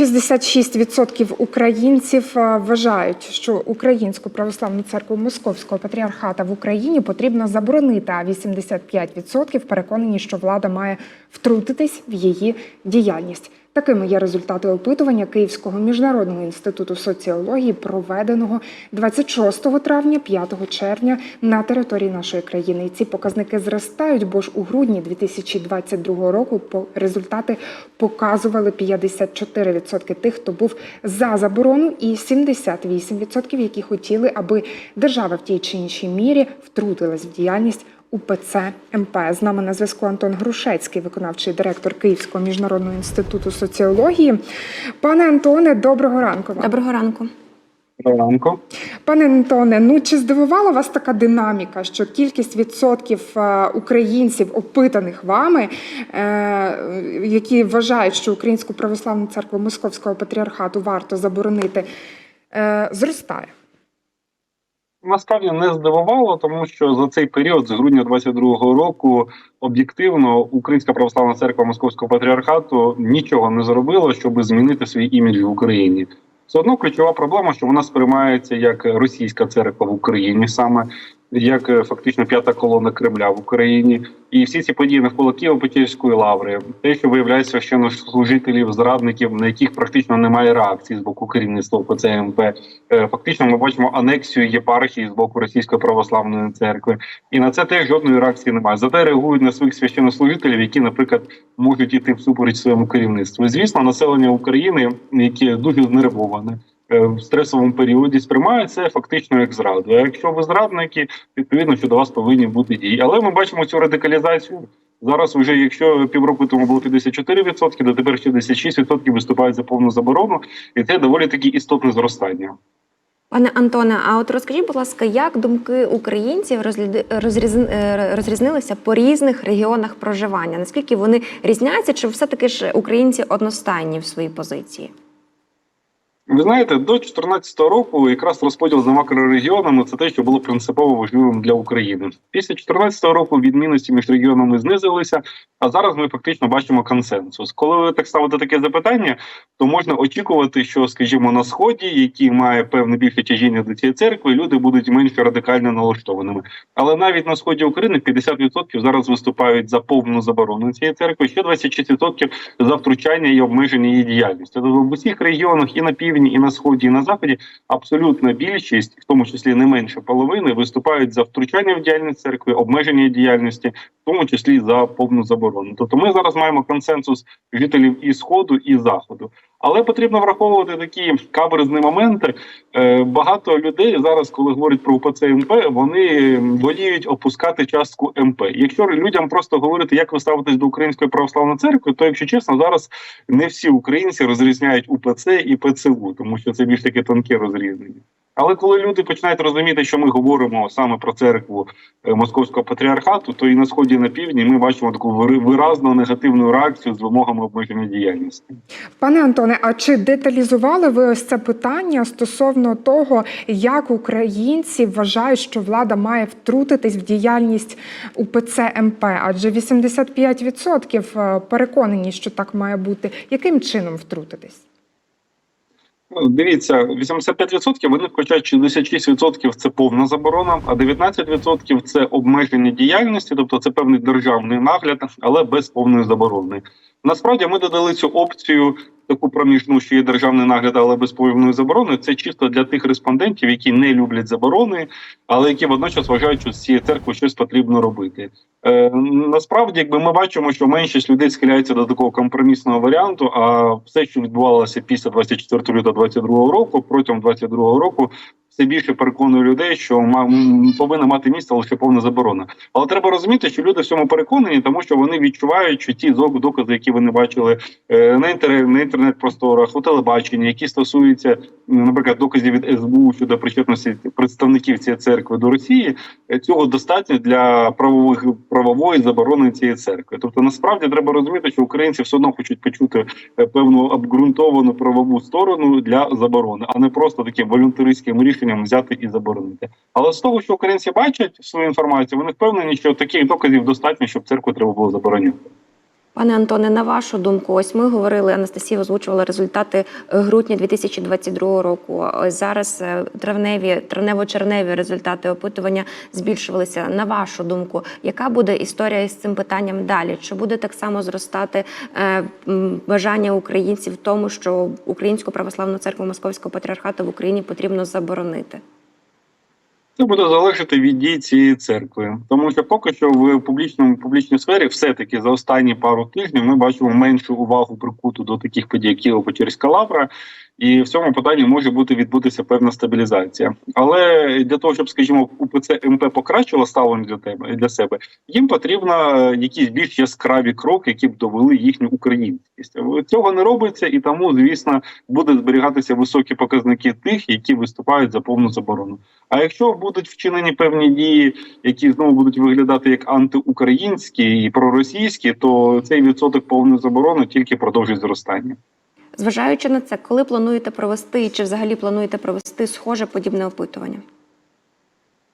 66% українців е, вважають, що Українську православну церкву Московського патріархата в Україні потрібно заборонити, а 85% переконані, що влада має втрутитись в її діяльність. Такими є результати опитування Київського міжнародного інституту соціології, проведеного 26 травня 5 червня на території нашої країни. І ці показники зростають, бо ж у грудні 2022 року результати показували 54% тих, хто був за заборону, і 78%, які хотіли, аби держава в тій чи іншій мірі втрутилась в діяльність УПЦ МП. З нами на зв'язку Антон Грушецький, виконавчий директор Київського міжнародного інституту соціології. Пане Антоне, доброго ранку. вам. Доброго ранку. Ранку. Пане Антоне, ну чи здивувала вас така динаміка, що кількість відсотків е, українців, опитаних вами, е, які вважають, що Українську православну церкву Московського патріархату варто заборонити, е, зростає? Насправді не здивувало, тому що за цей період, з грудня 22-го року, об'єктивно Українська православна церква Московського патріархату нічого не зробила, щоб змінити свій імідж в Україні. Все одно ключова проблема, що вона сприймається як російська церква в Україні, саме як е, фактично п'ята колона Кремля в Україні, і всі ці події навколо Києво-Печерської лаври, те, що виявляє священнослужителів, зрадників, на яких практично немає реакції з боку керівництва ПЦМП. Е, Фактично, ми бачимо анексію єпархії з боку Російської православної церкви, і на це теж жодної реакції немає. Зате реагують на своїх священнослужителів, які, наприклад, можуть іти всупереч своєму керівництву. І, звісно, населення України, яке дуже знервоване. Е, В стресовому періоді сприймають це фактично як зраду. А якщо ви зрадники, відповідно, що до вас повинні бути дії. Але ми бачимо цю радикалізацію. Зараз, вже якщо півроку тому було 54%, то тепер 66% виступають за повну заборону, і це доволі таки істотне зростання. Пане Антоне, а от розкажіть, будь ласка, як думки українців е, розрізнилися по різних регіонах проживання? Наскільки вони різняться, чи все-таки ж українці одностайні в своїй позиції? Ви знаєте, до 2014 року якраз розподіл за макрорегіонами це те, що було принципово важливим для України. Після 2014 року відмінності між регіонами знизилися, а зараз ми фактично бачимо консенсус. Коли ви так ставите таке запитання, то можна очікувати, що, скажімо, на сході, який має певне більше тяжіння до цієї церкви, люди будуть менш радикально налаштованими. Але навіть на сході України 50% зараз виступають за повну заборону цієї церкви, ще 26% за втручання і обмеження її діяльності. Тобто в усіх регіонах і на півдні, і на сході, і на заході абсолютна більшість, в тому числі не менше половини, виступають за втручання в діяльність церкви, обмеження діяльності, в тому числі за повну заборону. Тобто, ми зараз маємо консенсус жителів і сходу, і заходу. Але потрібно враховувати такі каверзні моменти. Е, Багато людей зараз, коли говорять про УПЦ МП, вони воліють опускати частку МП. Якщо людям просто говорити, як ви ставитесь до Української православної церкви, то якщо чесно, зараз не всі українці розрізняють УПЦ і ПЦУ, тому що це більш таке тонке розрізнення. Але коли люди починають розуміти, що ми говоримо саме про церкву е, московського патріархату, то і на сході, і на півдні ми бачимо таку виразну негативну реакцію з вимогами обмеження діяльності. Пане Антоне, а чи деталізували ви ось це питання стосовно того, як українці вважають, що влада має втрутитись в діяльність УПЦ МП? Адже 85% переконані, що так має бути. Яким чином втрутитись? Ну, Дивіться, 85% вони включають 66% це повна заборона, а 19% це обмеження діяльності, тобто це певний державний нагляд, але без повної заборони. Насправді ми додали цю опцію. Таку проміжну, що є державний нагляд, але без повної заборони, це чисто для тих респондентів, які не люблять заборони, але які водночас вважають, що з цієї церкви щось потрібно робити. Е, насправді, якби ми бачимо, що меншість людей схиляється до такого компромісного варіанту, а все, що відбувалося після 24 лютого 22 року, протягом 22 року, все більше переконує людей, що повинна мати місце лише повна заборона. Але треба розуміти, що люди в цьому переконані, тому що вони відчувають, що ті докази, які вони бачили е, на інтернет, на інтернет-просторах, у телебаченні, які стосуються, наприклад, доказів від СБУ щодо причетності представників цієї церкви до Росії, е, цього достатньо для правових правової заборони цієї церкви. Тобто, насправді треба розуміти, що українці все одно хочуть почути е, певну обґрунтовану правову сторону для заборони, а не просто таким волюнтаристським рішенням взяти і заборонити. Але з того, що українці бачать свою інформацію, вони впевнені, що таких доказів достатньо, щоб церкву треба було забороняти. Пане Антоне, на вашу думку, ось ми говорили, Анастасія озвучувала результати е, грудня 2022 року. Ось зараз е, травневі, травнево-черневі результати опитування збільшувалися. На вашу думку, яка буде історія із цим питанням далі? Чи буде так само зростати е, бажання українців в тому, що Українську православну церкву Московського патріархату в Україні потрібно заборонити? Це буде залежати від дій цієї церкви, тому що поки що в публічному публічній сфері, все-таки за останні пару тижнів ми бачимо меншу увагу прикуту до таких подій, як Києво-Печерська лавра, і в цьому питанні може бути відбутися певна стабілізація. Але для того, щоб, скажімо, УПЦ МП покращило ставлення для тебе для себе, їм потрібно е, якісь більш яскраві кроки, які б довели їхню українськість. Цього не робиться, і тому, звісно, буде зберігатися високі показники тих, які виступають за повну заборону. А якщо будуть вчинені певні дії, які знову будуть виглядати як антиукраїнські і проросійські, то цей відсоток повної заборони тільки продовжить зростання. Зважаючи на це, коли плануєте провести, чи взагалі плануєте провести схоже подібне опитування?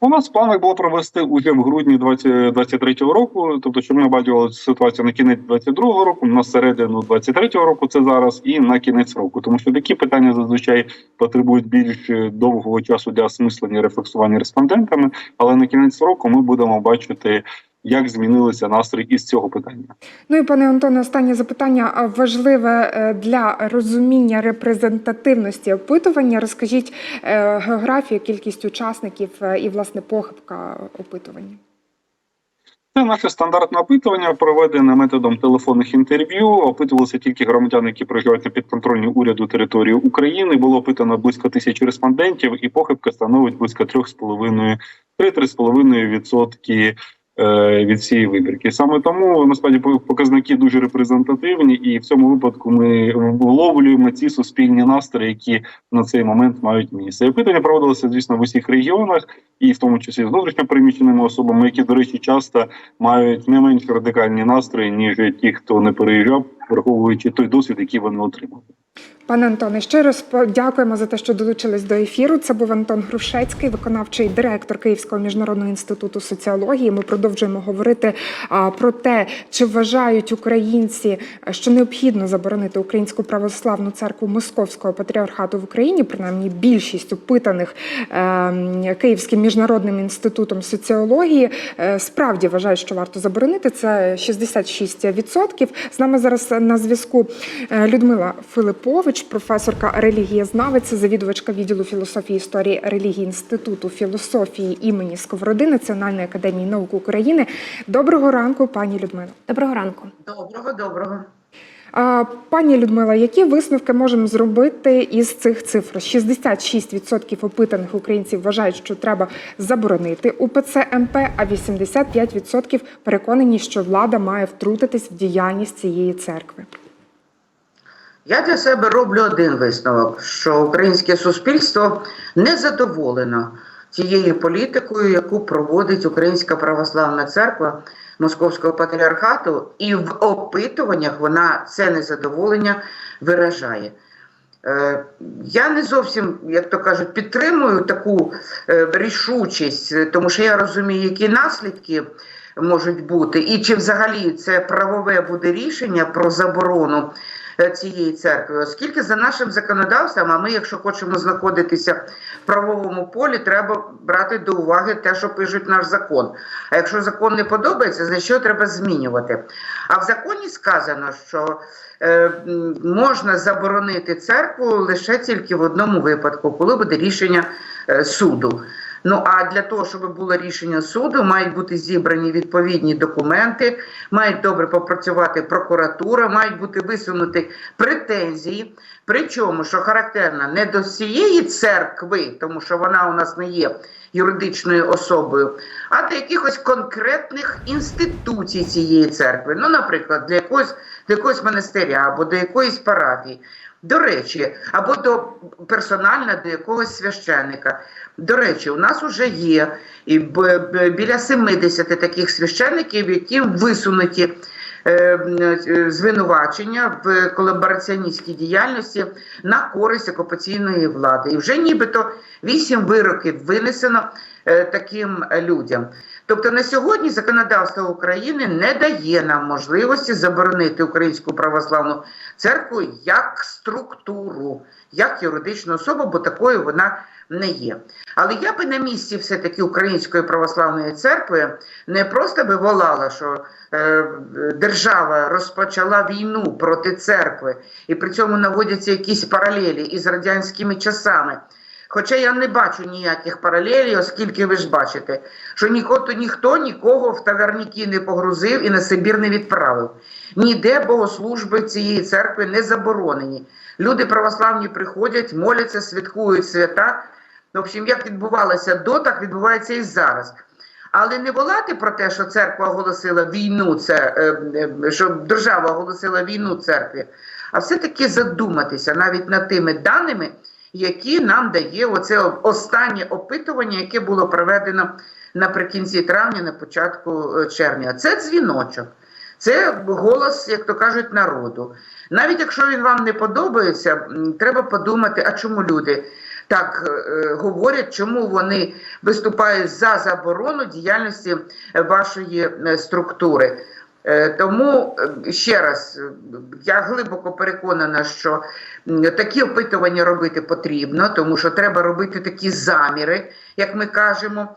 У нас в планах було провести уже в грудні 2023 року. Тобто, щоб ми бачили ситуацію на кінець 22 року, на середину 23 року, це зараз, і на кінець року. Тому що такі питання зазвичай потребують більш довгого часу для осмислення рефлексування респондентами. Але на кінець року ми будемо бачити, як змінилися настрої із цього питання. Ну і пане Антоне, останнє запитання важливе е, для розуміння репрезентативності опитування. Розкажіть е, географію, кількість учасників е, і власне похибка опитування. Це наше стандартне опитування, проведене методом телефонних інтерв'ю. Опитувалися тільки громадяни, які проживають на підконтрольній уряду території України. Було опитано близько тисячі респондентів, і похибка становить близько 3,5 3-3,5% відсотки е, від цієї вибірки. Саме тому насправді показники дуже репрезентативні, і в цьому випадку ми вловлюємо ці суспільні настрої, які на цей момент мають місце. І Опитування проводилося, звісно, в усіх регіонах, і в тому числі з внутрішньо переміщеними особами, які, до речі, часто мають не менш радикальні настрої, ніж ті, хто не переїжджав, враховуючи той досвід, який вони отримали. Пане Антоне, ще раз дякуємо за те, що долучились до ефіру. Це був Антон Грушецький, виконавчий директор Київського міжнародного інституту соціології. Ми продовжуємо говорити про те, чи вважають українці, що необхідно заборонити Українську православну церкву Московського патріархату в Україні. Принаймні, більшість опитаних е, Київським міжнародним інститутом соціології е, справді вважають, що варто заборонити. Це 66%. З нами зараз на зв'язку е, Людмила Филипович, професорка релігієзнавиця, завідувачка відділу філософії історії релігії Інституту філософії імені Сковороди Національної академії наук України. Доброго ранку, пані Людмила. Доброго ранку. Доброго, доброго. Пані Людмила, які висновки можемо зробити із цих цифр? 66% опитаних українців вважають, що треба заборонити УПЦ МП, а 85% переконані, що влада має втрутитись в діяльність цієї церкви. Я для себе роблю один висновок: що українське суспільство не задоволено тією політикою, яку проводить Українська православна церква Московського патріархату, і в опитуваннях вона це незадоволення виражає. Е, Я не зовсім, як то кажуть, підтримую таку е, рішучість, тому що я розумію, які наслідки можуть бути, і чи взагалі це правове буде рішення про заборону цієї церкви, оскільки за нашим законодавством, а ми, якщо хочемо знаходитися в правовому полі, треба брати до уваги те, що пишуть наш закон. А якщо закон не подобається, значить що треба змінювати. А в законі сказано, що е, можна заборонити церкву лише тільки в одному випадку, коли буде рішення е, суду. Ну а для того, щоб було рішення суду, мають бути зібрані відповідні документи, мають добре попрацювати прокуратура, мають бути висунуті претензії. Причому, що характерно, не до всієї церкви, тому що вона у нас не є юридичною особою, а до якихось конкретних інституцій цієї церкви. Ну, наприклад, для якогось, для якогось монастиря або до якоїсь парафії. До речі, або до персонально до якогось священника. До речі, у нас вже є і біля 70 таких священників, які висунуті е, е, звинувачення в колабораціоністській діяльності на користь окупаційної влади. І вже нібито вісім вироків винесено е, таким людям. Тобто на сьогодні законодавство України не дає нам можливості заборонити Українську православну церкву як структуру, як юридичну особу, бо такою вона не є. Але я би на місці все-таки Української православної церкви не просто би волала, що е, держава розпочала війну проти церкви, і при цьому наводяться якісь паралелі із радянськими часами. Хоча я не бачу ніяких паралелей, оскільки ви ж бачите, що ніхто, ніхто нікого в таверніки не погрузив і на Сибір не відправив. Ніде богослужби цієї церкви не заборонені. Люди православні приходять, моляться, святкують свята. В общем, як відбувалося до, так відбувається і зараз. Але не волати про те, що церква оголосила війну, це, е, е, що держава оголосила війну церкві, а все-таки задуматися навіть над тими даними, які нам дає оце останнє опитування, яке було проведено наприкінці травня, на початку е, червня. Це дзвіночок. Це голос, як то кажуть, народу. Навіть якщо він вам не подобається, треба подумати, а чому люди так е, говорять, чому вони виступають за заборону діяльності вашої е, структури. Е, Тому е, ще раз, я глибоко переконана, що такі опитування робити потрібно, тому що треба робити такі заміри, як ми кажемо,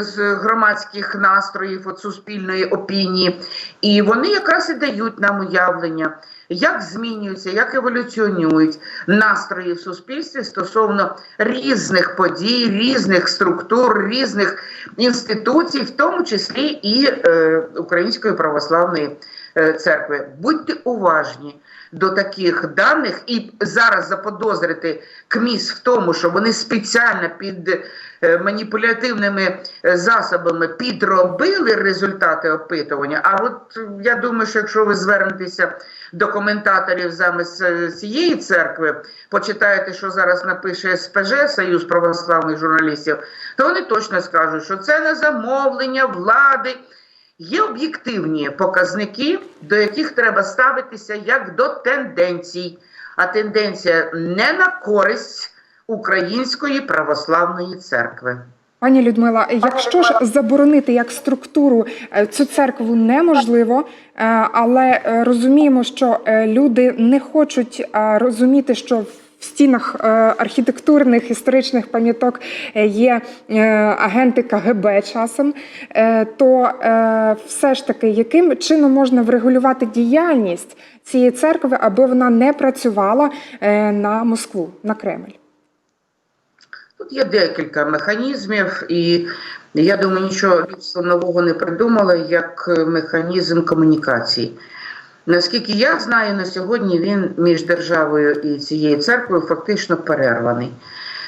з громадських настроїв, от суспільної опінії. І вони якраз і дають нам уявлення, як змінюються, як еволюціонують настрої в суспільстві стосовно різних подій, різних структур, різних інституцій, в тому числі і е, Української православної е, церкви. Будьте уважні до таких даних і зараз заподозрити КМІС в тому, що вони спеціально під е, маніпулятивними е, засобами підробили результати опитування. А от е, я думаю, що якщо ви звернетеся до коментаторів замість е, цієї церкви, почитаєте, що зараз напише СПЖ Союз православних журналістів, то вони точно скажуть, що це не замовлення влади. Є об'єктивні показники, до яких треба ставитися як до тенденцій, а тенденція не на користь Української православної церкви. Пані Людмила, якщо ж заборонити як структуру е, цю церкву неможливо, е, але е, розуміємо, що люди не хочуть розуміти, що в стінах е, архітектурних історичних пам'яток е, є е, агенти КГБ часом, то все ж таки, яким чином можна врегулювати діяльність цієї церкви, аби вона не працювала на Москву, на Кремль? Тут є декілька механізмів, і я думаю, нічого людство нового не придумало як механізм комунікації. Наскільки я знаю, на сьогодні він між державою і цією церквою фактично перерваний.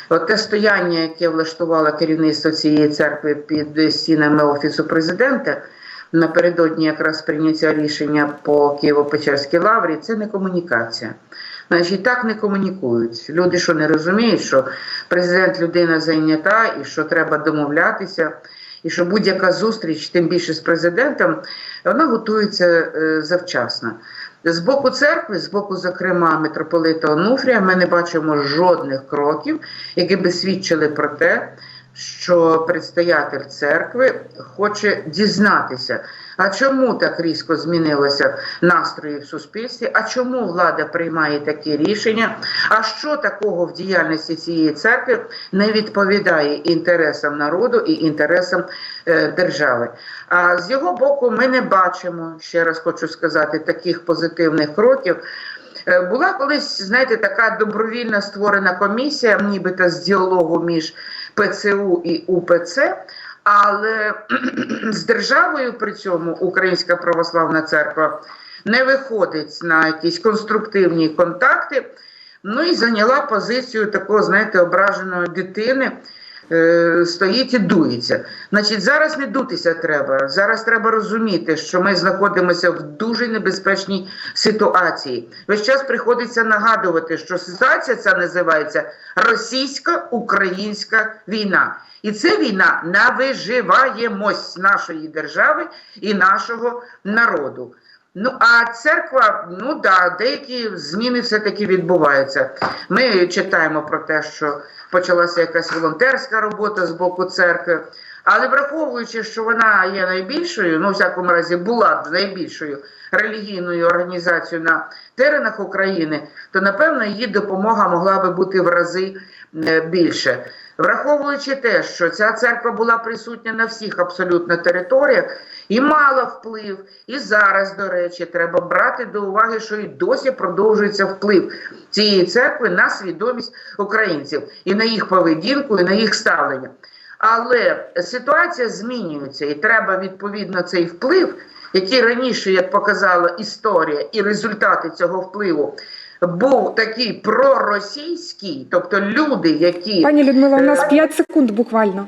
От те стояння, яке влаштувало керівництво цієї церкви під стінами Офісу президента напередодні якраз прийняття рішення по Києво-Печерській лаврі, це не комунікація. Значить, так не комунікують. Люди, що не розуміють, що президент людина зайнята і що треба домовлятися, і що будь-яка зустріч, тим більше з президентом, вона готується е, завчасно. З боку церкви, з боку, зокрема, митрополита Онуфрія, ми не бачимо жодних кроків, які би свідчили про те, що предстоятель церкви хоче дізнатися, а чому так різко змінилося настрої в суспільстві, а чому влада приймає такі рішення, а що такого в діяльності цієї церкви не відповідає інтересам народу і інтересам е, держави. А з його боку, ми не бачимо, ще раз хочу сказати, таких позитивних кроків. Е, Була колись, знаєте, така добровільно створена комісія, нібито з діалогу між ПЦУ і УПЦ, але з державою при цьому Українська православна церква не виходить на якісь конструктивні контакти. Ну і зайняла позицію такого, знаєте, ображеної дитини. Е, Стоїть і дується. Значить, зараз не дутися треба. Зараз треба розуміти, що ми знаходимося в дуже небезпечній ситуації. Весь час приходиться нагадувати, що ситуація ця називається російсько-українська війна. І це війна на виживаємось нашої держави і нашого народу. Ну, а церква, ну да, деякі зміни все-таки відбуваються. Ми читаємо про те, що почалася якась волонтерська робота з боку церкви. Але враховуючи, що вона є найбільшою, ну, в всякому разі, була б найбільшою релігійною організацією на теренах України, то напевно її допомога могла би бути в рази е, більше. Враховуючи те, що ця церква була присутня на всіх абсолютно територіях і мала вплив, і зараз, до речі, треба брати до уваги, що і досі продовжується вплив цієї церкви на свідомість українців і на їх поведінку, і на їх ставлення. Але ситуація змінюється, і треба відповідно цей вплив, який раніше, як показала історія, і результати цього впливу був такий проросійський, тобто люди, які Пані Людмила, у нас Е, 5 секунд буквально.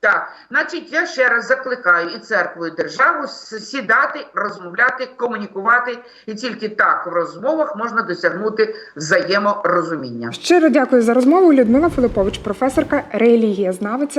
так, значить, я ще раз закликаю і церкву, і державу сідати, розмовляти, комунікувати, і тільки так в розмовах можна досягнути взаєморозуміння. Щиро дякую за розмову. Людмила Филипович, професорка релігієзнавиця